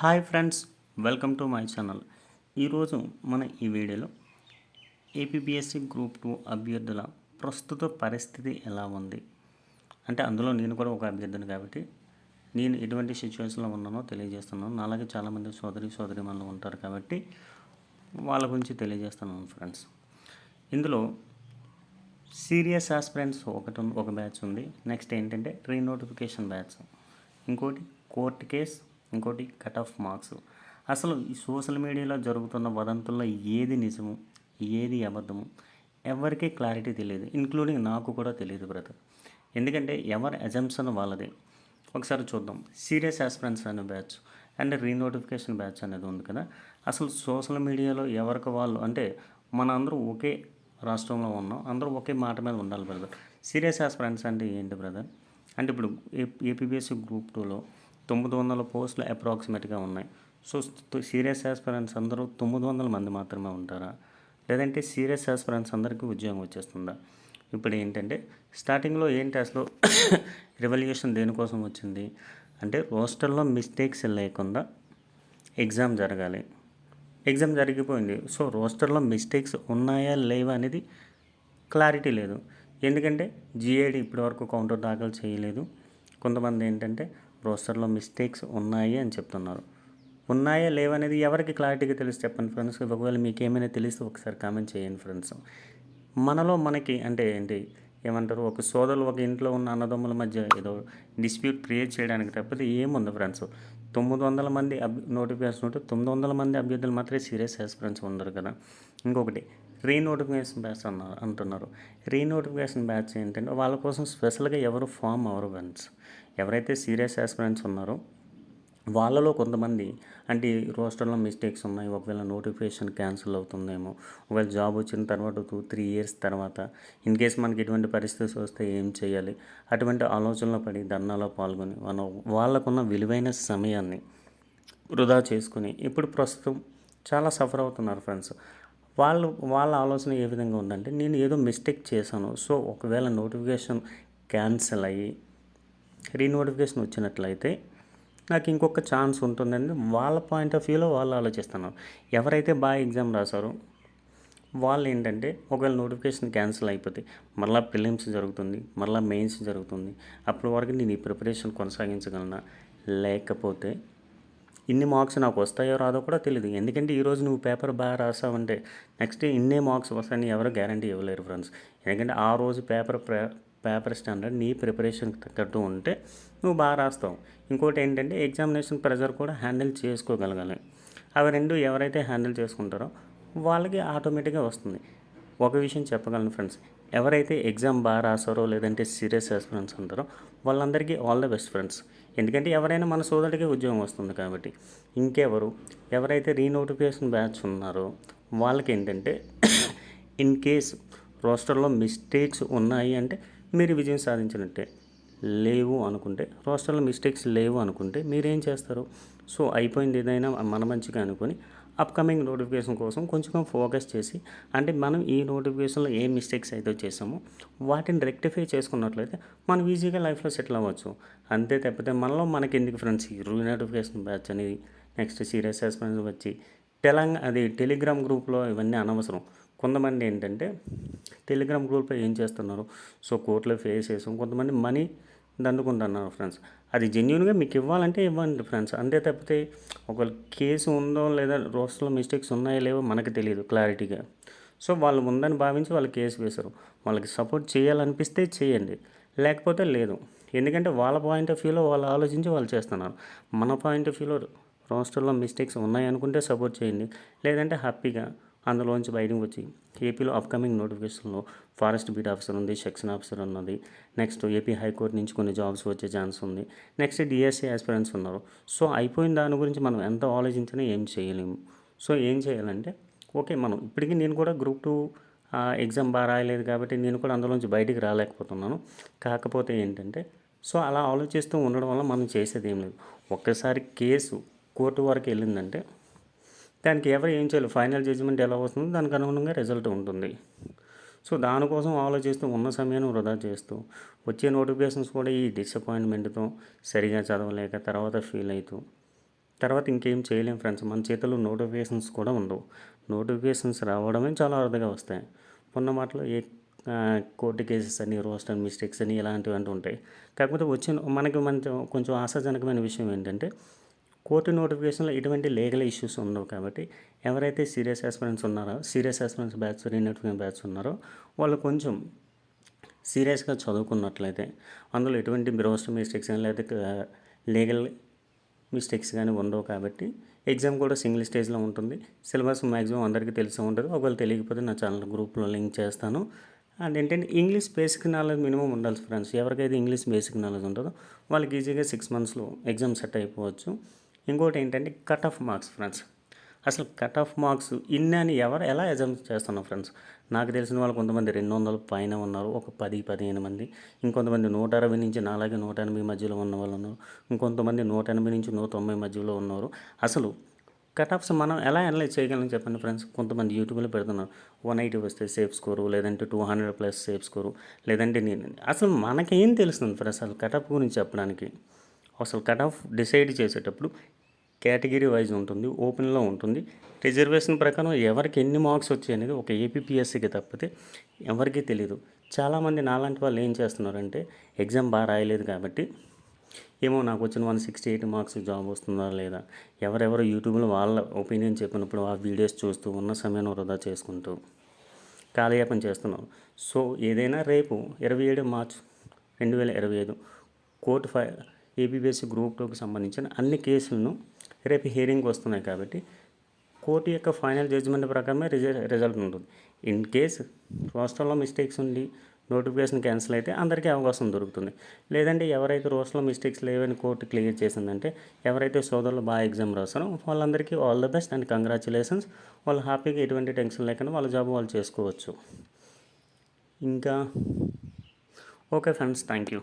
Hi friends welcome to my channel. ఈరోజు మన ఈ వీడియోలో ఏపీబీఎస్సీ గ్రూప్ టూ అభ్యర్థుల ప్రస్తుత పరిస్థితి ఎలా ఉంది? అంటే అందులో నేను కూడా ఒక అభ్యర్థిని కాబట్టి నేను ఎటువంటి సిచ్యువేషన్లో ఉన్నానో తెలియజేస్తున్నాను. నాలాగే చాలామంది సోదరి సోదరి మనలో ఉంటారు కాబట్టి వాళ్ళ గురించి తెలియజేస్తున్నాను ఫ్రెండ్స్. ఇందులో సీరియస్ ఆస్పిరెంట్స్ ఒకటి ఒక బ్యాచ్ ఉంది. నెక్స్ట్ ఏంటంటే రీనోటిఫికేషన్ బ్యాచ్. ఇంకోటి కోర్టు కేస్ ఇంకోటి కట్ ఆఫ్ మార్క్స్. అసలు ఈ సోషల్ మీడియాలో జరుగుతున్న వదంతుల్లో ఏది నిజము ఏది అబద్ధము ఎవరికీ క్లారిటీ తెలియదు ఇంక్లూడింగ్ నాకు కూడా తెలియదు బ్రదర్. ఎందుకంటే ఎవరి అజంప్షన్ వాళ్ళదే. ఒకసారి చూద్దాం. సీరియస్ ఆస్పిరెంట్స్ అనే బ్యాచ్ అండ్ రీనోటిఫికేషన్ బ్యాచ్ అనేది ఉంది కదా. అసలు సోషల్ మీడియాలో ఎవరికి వాళ్ళు అంటే మన అందరూ ఒకే రాష్ట్రంలో ఉన్నాం అందరూ ఒకే మాట మీద ఉండాలి బ్రదర్. సీరియస్ ఆస్పిరెంట్స్ అంటే ఏంటి బ్రదర్? అంటే ఇప్పుడు ఏ ఏపీబీఎస్సీ గ్రూప్ టూలో తొమ్మిది వందల పోస్టులు అప్రాక్సిమేట్గా ఉన్నాయి. సో సీరియస్ ఆస్పిరెంట్స్ అందరూ తొమ్మిది వందల మంది మాత్రమే ఉంటారా? లేదంటే సీరియస్ ఆస్పిరెంట్స్ అందరికీ ఉద్యోగం వచ్చేస్తుందా? ఇప్పుడు ఏంటంటే స్టార్టింగ్లో ఏంటి అసలు రెవల్యూషన్ దేనికోసం వచ్చింది? అంటే రోస్టర్లో మిస్టేక్స్ లేకుండా ఎగ్జామ్ జరగాలి. ఎగ్జామ్ జరిగిపోయింది. సో రోస్టర్లో మిస్టేక్స్ ఉన్నాయా లేవా అనేది క్లారిటీ లేదు. ఎందుకంటే జిఐడి ఇప్పటివరకు కౌంటర్ దాఖలు చేయలేదు. కొంతమంది ఏంటంటే రోస్టర్లో మిస్టేక్స్ ఉన్నాయి అని చెప్తున్నారు. ఉన్నాయా లేవనేది ఎవరికి క్లారిటీగా తెలిసి చెప్పండి ఫ్రెండ్స్. ఒకవేళ మీకు ఏమైనా తెలిస్తే ఒకసారి కామెంట్ చేయండి ఫ్రెండ్స్. మనలో మనకి అంటే ఏంటి? ఏమంటారు? ఒక సోదరులు ఒక ఇంట్లో ఉన్న అన్నదమ్ముల మధ్య ఏదో డిస్ప్యూట్ క్రియేట్ చేయడానికి తప్పితే ఏముంది ఫ్రెండ్స్? తొమ్మిది వందల మంది అభ్ నోటిఫికేషన్ ఉంటే తొమ్మిది వందల మంది అభ్యర్థులు మాత్రమే సీరియస్ ఫ్రెండ్స్ ఉండరు కదా. ఇంకొకటి రీ నోటిఫికేషన్ బ్యాచ్ అన్నారు అంటున్నారు. రీ నోటిఫికేషన్ బ్యాచ్ ఏంటంటే వాళ్ళ కోసం స్పెషల్గా ఎవరు ఫామ్ అవరు ఫ్రెండ్స్. ఎవరైతే సీరియస్ ఆస్పిరెంట్స్ ఉన్నారో వాళ్ళలో కొంతమంది అంటే రోస్టర్లో మిస్టేక్స్ ఉన్నాయి ఒకవేళ నోటిఫికేషన్ క్యాన్సిల్ అవుతుందేమో ఒకవేళ జాబ్ వచ్చిన తర్వాత టూ త్రీ ఇయర్స్ తర్వాత ఇన్ కేస్ మనకి ఎటువంటి పరిస్థితి వస్తే ఏం చేయాలి? అటువంటి ఆలోచనలో పడి ధర్నాలో పాల్గొని మన వాళ్ళకున్న విలువైన సమయాన్ని వృధా చేసుకుని ఇప్పుడు ప్రస్తుతం చాలా సఫర్ అవుతున్నారు ఫ్రెండ్స్. వాళ్ళు వాళ్ళ ఆలోచన ఏ విధంగా ఉందంటే నేను ఏదో మిస్టేక్ చేశాను సో ఒకవేళ నోటిఫికేషన్ క్యాన్సిల్ అయ్యి రీనోటిఫికేషన్ వచ్చినట్లయితే నాకు ఇంకొక ఛాన్స్ ఉంటుందని వాళ్ళ పాయింట్ ఆఫ్ వ్యూలో వాళ్ళు ఆలోచిస్తున్నారు. ఎవరైతే బాగా ఎగ్జామ్ రాశారో వాళ్ళు ఏంటంటే ఒకవేళ నోటిఫికేషన్ క్యాన్సిల్ అయిపోతే మళ్ళీ ప్రిలిమ్స్ జరుగుతుంది మళ్ళీ మెయిన్స్ జరుగుతుంది. అప్పటి వరకు నేను ఈ ప్రిపరేషన్ కొనసాగించగలనా? లేకపోతే ఇన్ని మార్క్స్ నాకు వస్తాయో రాదో కూడా తెలియదు ఎందుకంటే ఈరోజు నువ్వు పేపర్ బాగా రాసావంటే నెక్స్ట్ ఇన్నే మార్క్స్ వస్తాయని ఎవరు గ్యారంటీ ఇవ్వలేరు ఫ్రెండ్స్ ఎందుకంటే ఆ రోజు పేపర్ పేపర్ స్టాండర్డ్ నీ ప్రిపరేషన్కి తగ్గట్టు ఉంటే నువ్వు బాగా రాస్తావు. ఇంకోటి ఏంటంటే ఎగ్జామినేషన్ ప్రెజర్ కూడా హ్యాండిల్ చేసుకోగలగాలి. అవి రెండు ఎవరైతే హ్యాండిల్ చేసుకుంటారో వాళ్ళకి ఆటోమేటిక్గా వస్తుంది. ఒక విషయం చెప్పగలను ఫ్రెండ్స్ ఎవరైతే ఎగ్జామ్ బాగా రాసారో లేదంటే సీరియస్ ఆస్పిరెంట్స్ ఉంటారో వాళ్ళందరికీ ఆల్ ద బెస్ట్ ఫ్రెండ్స్. ఎందుకంటే ఎవరైనా మన సోదరుడికి ఉద్యోగం వస్తుంది కాబట్టి. ఇంకెవరు ఎవరైతే రీనోటిఫికేషన్ బ్యాచ్ ఉన్నారో వాళ్ళకి ఏంటంటే ఇన్ కేస్ రోస్టర్లో మిస్టేక్స్ ఉన్నాయి అంటే మీరు విజయం సాధించినట్టే లేవు అనుకుంటే రోస్టర్లో మిస్టేక్స్ లేవు అనుకుంటే మీరేం చేస్తారు? సో అయిపోయింది ఏదైనా మన మంచిగా అనుకొని అప్కమింగ్ నోటిఫికేషన్ కోసం కొంచెం ఫోకస్ చేసి అంటే మనం ఈ నోటిఫికేషన్లో ఏ మిస్టేక్స్ అయితే చేసామో వాటిని రెక్టిఫై చేసుకున్నట్లయితే మనం ఈజీగా లైఫ్లో సెటిల్ అవ్వచ్చు. అంతే తప్పితే మనలో మనకి ఎందుకు ఫ్రెండ్స్ ఈ రూ నోటిఫికేషన్ బ్యాచ్ అనేది నెక్స్ట్ సీరియస్ అసెస్మెంట్స్ వచ్చి తెలంగాణ అది టెలిగ్రామ్ గ్రూప్లో ఇవన్నీ అనవసరం. కొంతమంది ఏంటంటే టెలిగ్రామ్ గ్రూప్లో ఏం చేస్తున్నారు? సో కోర్టులో ఫేస్ చేసాం. కొంతమంది మనీ దండుకుంటున్నారు ఫ్రెండ్స్. అది జెన్యున్గా మీకు ఇవ్వాలంటే ఇవ్వండి ఫ్రెండ్స్. అంతే తప్పితే ఒకవేళ కేసు ఉందో లేదా రోస్టర్లో మిస్టేక్స్ ఉన్నాయో లేవో మనకు తెలియదు క్లారిటీగా. సో వాళ్ళు ఉందని భావించి వాళ్ళు కేసు వేశారు. వాళ్ళకి సపోర్ట్ చేయాలనిపిస్తే చేయండి. లేకపోతే లేదు. ఎందుకంటే వాళ్ళ పాయింట్ ఆఫ్ వ్యూలో వాళ్ళు ఆలోచించి వాళ్ళు చేస్తున్నారు. మన పాయింట్ ఆఫ్ వ్యూలో రోస్టర్లో మిస్టేక్స్ ఉన్నాయనుకుంటే సపోర్ట్ చేయండి. లేదంటే హ్యాపీగా అందులోంచి బయటకు వచ్చి ఏపీలో అప్కమింగ్ నోటిఫికేషన్లో ఫారెస్ట్ బీట్ ఆఫీసర్ ఉంది సెక్షన్ ఆఫీసర్ ఉన్నది. నెక్స్ట్ ఏపీ హైకోర్టు నుంచి కొన్ని జాబ్స్ వచ్చే ఛాన్స్ ఉంది. నెక్స్ట్ డిఎస్సీ ఆస్పిరెంట్స్ ఉన్నారు. సో అయిపోయిన దాని గురించి మనం ఎంత ఆలోచించినా ఏం చేయలేము. సో ఏం చేయాలంటే ఓకే మనం ఇప్పటికీ నేను కూడా గ్రూప్ టూ ఎగ్జామ్ బాగా రాయలేదు కాబట్టి నేను కూడా అందులోంచి బయటికి రాలేకపోతున్నాను. కాకపోతే ఏంటంటే సో అలా ఆలోచిస్తూ ఉండడం వల్ల మనం చేసేది ఏం లేదు. ఒక్కసారి కేసు కోర్టు వరకు వెళ్ళిందంటే దానికి ఎవరు ఏం చేయాలి? ఫైనల్ జడ్జిమెంట్ ఎలా వస్తుందో దానికి అనుగుణంగా రిజల్ట్ ఉంటుంది. సో దానికోసం ఆలోచిస్తూ ఉన్న సమయాన్ని వృధా చేస్తూ వచ్చే నోటిఫికేషన్స్ కూడా ఈ డిసప్పాయింట్మెంట్తో సరిగా చదవలేక తర్వాత ఫీల్ అవుతూ తర్వాత ఇంకేం చేయలేం ఫ్రెండ్స్. మన చేతిలో నోటిఫికేషన్స్ కూడా ఉండవు. నోటిఫికేషన్స్ రావడమే చాలా అరుదుగా వస్తాయి. ఉన్న మాటలో ఏ కోర్టు కేసెస్ అని రోస్ట్ అండ్ మిస్టేక్స్ అని ఇలాంటివి అంటూ ఉంటాయి. కాకపోతే వచ్చిన మనకి మంచి కొంచెం ఆశాజనకమైన విషయం ఏంటంటే కోర్టు నోటిఫికేషన్లో ఎటువంటి లీగల్ ఇష్యూస్ ఉండవు కాబట్టి ఎవరైతే సీరియస్ ఆస్పిరెంట్స్ ఉన్నారో serious aspirants batch renotification batch ఉన్నారో వాళ్ళు కొంచెం సీరియస్గా చదువుకున్నట్లయితే అందులో ఎటువంటి బ్రోస్ట్ మిస్టేక్స్ కానీ లేదా లీగల్ మిస్టేక్స్ కానీ ఉండవు కాబట్టి ఎగ్జామ్ కూడా సింగిల్ స్టేజ్లో ఉంటుంది. సిలబస్ మ్యాక్సిమం అందరికీ తెలిసే ఉంటుంది. ఒకవేళ తెలియకపోతే నా ఛానల్ గ్రూప్లో లింక్ చేస్తాను. అండ్ ఏంటంటే ఇంగ్లీష్ బేసిక్ నాలెడ్జ్ మినిమం ఉండాలి ఫ్రెండ్స్. ఎవరికైతే ఇంగ్లీష్ బేసిక్ నాలెడ్జ్ ఉంటుందో వాళ్ళకి ఈజీగా సిక్స్ మంత్స్లో ఎగ్జామ్ సెట్ అయిపోవచ్చు. ఇంకోటి ఏంటంటే కట్ ఆఫ్ మార్క్స్ ఫ్రెండ్స్. అసలు కట్ ఆఫ్ మార్క్స్ ఇన్ని అని ఎవరు ఎలా ఎగ్జామ్ చేస్తున్నాం ఫ్రెండ్స్? నాకు తెలిసిన వాళ్ళు కొంతమంది రెండు వందల పైన ఉన్నారు ఒక పది పదిహేను మంది. ఇంకొంతమంది నూట అరవై నుంచి నాలాగే నూట ఎనభై మధ్యలో ఉన్న వాళ్ళు ఉన్నారు. ఇంకొంతమంది నూట ఎనభై నుంచి నూట తొంభై మధ్యలో ఉన్నారు. అసలు కట్ ఆఫ్స్ మనం ఎలా అనలైజ్ చేయగలం చెప్పండి ఫ్రెండ్స్? కొంతమంది యూట్యూబ్లో పెడుతున్నారు వన్ ఎయిటీ వస్తే సేఫ్ స్కోరు లేదంటే two hundred plus safe score లేదంటే నేను అసలు మనకేం తెలుస్తుంది ఫ్రెండ్స్ అసలు కట్ ఆఫ్ గురించి చెప్పడానికి? అసలు కట్ ఆఫ్ డిసైడ్ చేసేటప్పుడు కేటగిరీ వైజ్ ఉంటుంది ఓపెన్లో ఉంటుంది. రిజర్వేషన్ ప్రకారం ఎవరికి ఎన్ని మార్క్స్ వచ్చాయి అనేది ఒక ఏపీపీఎస్సీకి తప్పితే ఎవరికీ తెలియదు చాలామంది నాలాంటి వాళ్ళు ఏం చేస్తున్నారంటే ఎగ్జామ్ బాగా రాయలేదు కాబట్టి ఏమో నాకు వచ్చిన one sixty eight marks job వస్తుందా లేదా? ఎవరెవరు యూట్యూబ్లో వాళ్ళ ఒపీనియన్ చెప్పినప్పుడు ఆ వీడియోస్ చూస్తూ ఉన్న సమయాన్ని వృధా చేసుకుంటూ కాలయాపన చేస్తున్నాం. సో ఏదైనా రేపు ఇరవై ఏడు మార్చ్ రెండు వేల ఇరవై ఐదు కోర్టు ఫై ఏబిబిఎస్సి గ్రూప్ టూకి సంబంధించిన అన్ని కేసులను రేపు హియరింగ్ వస్తున్నాయి కాబట్టి కోర్టు యొక్క ఫైనల్ జడ్జిమెంట్ ప్రకారమే రిజల్ట్ రిజల్ట్ ఉంటుంది. ఇన్ కేస్ రోస్టర్లో మిస్టేక్స్ ఉండి నోటిఫికేషన్ క్యాన్సిల్ అయితే అందరికీ అవకాశం దొరుకుతుంది. లేదంటే ఎవరైతే రోస్టర్లో మిస్టేక్స్ లేవని కోర్టు క్లియర్ చేసిందంటే ఎవరైతే సోదరులు బాగా ఎగ్జామ్ రాస్తారో వాళ్ళందరికీ all the best and congratulations వాళ్ళు హ్యాపీగా ఎటువంటి టెన్షన్ లేకుండా వాళ్ళ జాబ్ వాళ్ళు చేసుకోవచ్చు. ఇంకా ఓకే ఫ్రెండ్స్ థ్యాంక్ యూ